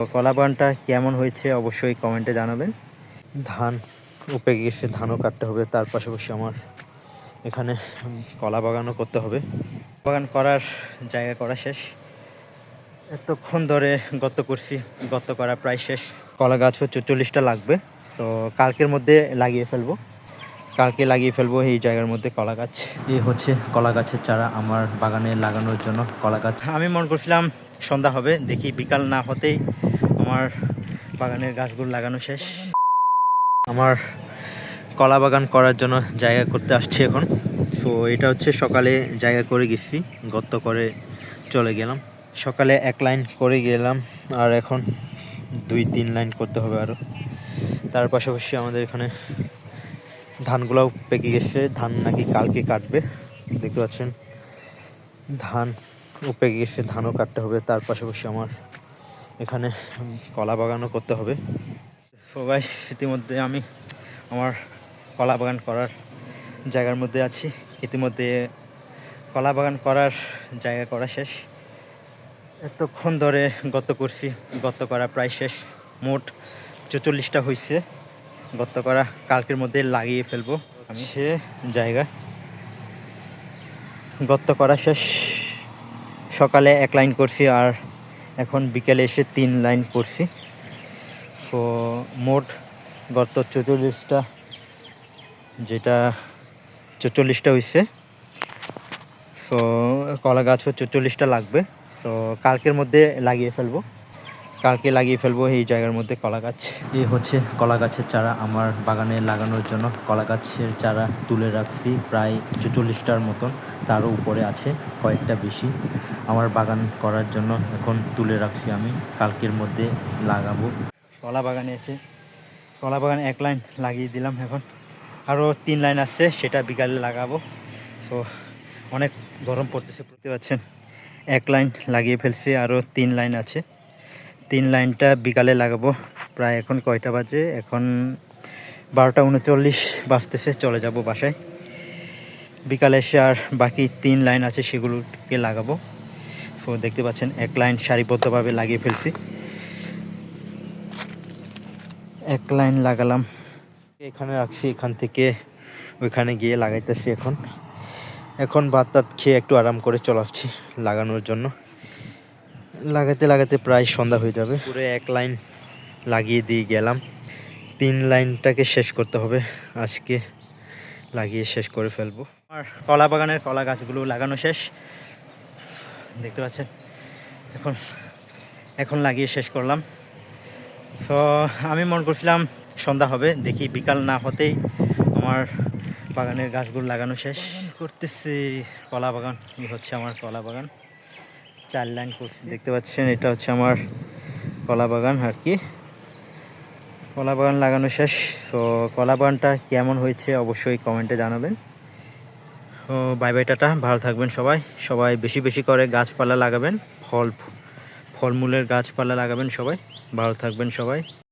তো কলা বাগানটা কেমন হয়েছে অবশ্যই কমেন্টে জানাবেন। ধান উপে গেছে ধানও কাটতে হবে তার পাশাপাশি আমার এখানে কলা বাগানও করতে হবে। বাগান করার জায়গা করা শেষ। এতক্ষণ ধরে গর্ত করছি গর্ত করা প্রায় শেষ। কলা গাছ হচ্ছে চল্লিশটা লাগবে তো কালকের মধ্যে লাগিয়ে ফেলব। কালকে লাগিয়ে ফেলব এই জায়গার মধ্যে কলা গাছ। এই হচ্ছে কলা গাছের চারা আমার বাগানে লাগানোর জন্য কলা গাছ। আমি মনে করছিলাম সন্ধ্যা হবে দেখি বিকাল না হতেই আমার বাগানের গাছগুলো লাগানো শেষ। আমার কলা বাগান করার জন্য জায়গা করতে আসছি এখন। তো এটা হচ্ছে সকালে জায়গা করে গেছি, গর্ত করে চলে গেলাম। সকালে এক লাইন করে গেলাম, আর এখন দুই তিন লাইন করতে হবে আরও তার পাশাপাশি আমাদের এখানে ধানগুলাও পেকে গেছে। ধান নাকি কালকে কাটবে, দেখতে পাচ্ছেন। ধান পেকে গেছে, ধানও কাটতে হবে। তার পাশাপাশি আমার এখানে কলা বাগানও করতে হবে। সবাই ইতিমধ্যে আমি আমার কলা বাগান করার জায়গার মধ্যে আছি। ইতিমধ্যে কলা বাগান করার জায়গা করা শেষ। এতক্ষণ ধরে গর্ত করছি গর্ত করা প্রায় শেষ। মোট চৌচল্লিশটা হয়েছে গর্ত করা কালকের মধ্যে লাগিয়ে ফেলব আমি। সে জায়গা। গর্ত করা শেষ। সকালে এক লাইন করছি আর এখন বিকেলে এসে তিন লাইন করছি সো, মোট গর্ত চৌচল্লিশটা, যেটা চৌচল্লিশটা হয়েছে সো, কলা গাছও চৌচল্লিশটা লাগবে। সো, কালকের মধ্যে লাগিয়ে ফেলব। কালকে লাগিয়ে ফেলব এই জায়গার মধ্যে কলা গাছ। এই হচ্ছে কলা গাছের চারা আমার বাগানে লাগানোর জন্য। কলা গাছের চারা তুলে রাখছি প্রায় চুচল্লিশটার মতন। তারও উপরে আছে কয়েকটা বেশি। আমার বাগান করার জন্য এখন তুলে রাখছি আমি। কালকের মধ্যে লাগাবো। কলা বাগানে এসে কলা বাগানে এক লাইন লাগিয়ে দিলাম এখন। আরও তিন লাইন আছে, সেটা বিকালে লাগাবো। তো অনেক গরম পড়তেছে, বুঝতে পারছেন? এক লাইন লাগিয়ে ফেলছি আরও তিন লাইন আছে। তিন লাইনটা বিকালে লাগাবো। প্রায় এখন কয়টা বাজে? এখন বারোটা উনচল্লিশ বাজতেছে, চলে যাব বাসায়। বিকালে এসে আর বাকি তিন লাইন আছে, সেগুলোকে লাগাবো। সো দেখতে পাচ্ছেন, এক লাইন সারিবদ্ধভাবে লাগিয়ে ফেলছি। এক লাইন লাগালাম। এখানে রাখছি, এখান থেকে ওইখানে গিয়ে লাগাইতেছি এখন। এখন ভাত টাত খেয়ে একটু আরাম করে চলাচ্ছি লাগানোর জন্য। লাগাতে লাগাতে প্রায় সন্ধ্যা হয়ে যাবে। পুরো এক লাইন লাগিয়ে দিয়ে গেলাম। তিন লাইনটাকে শেষ করতে হবে। আজকে লাগিয়ে শেষ করে ফেলব। আর কলা বাগানের কলা গাছগুলো লাগানো শেষ। দেখতে পাচ্ছেন? এখন এখন লাগিয়ে শেষ করলাম। তো আমি মনে করছিলাম সন্ধ্যা হবে দেখি বিকাল না হতেই আমার বাগানের গাছগুলো লাগানো শেষ। করতেছি। কলা বাগান এই হচ্ছে আমার কলা বাগান। চার লাইন করছি দেখতে পাচ্ছেন? এটা হচ্ছে আমার কলা বাগান আর কি। কলা বাগান লাগানো শেষ। তো কলা বাগানটা কেমন হয়েছে অবশ্যই কমেন্টে জানাবেন। Bye bye, tata. ভালো থাকবেন সবাই। সবাই বেশি বেশি করে গাছপালা লাগাবেন। ফল, ফলমূলের গাছপালা লাগাবেন সবাই। ভালো থাকবেন সবাই।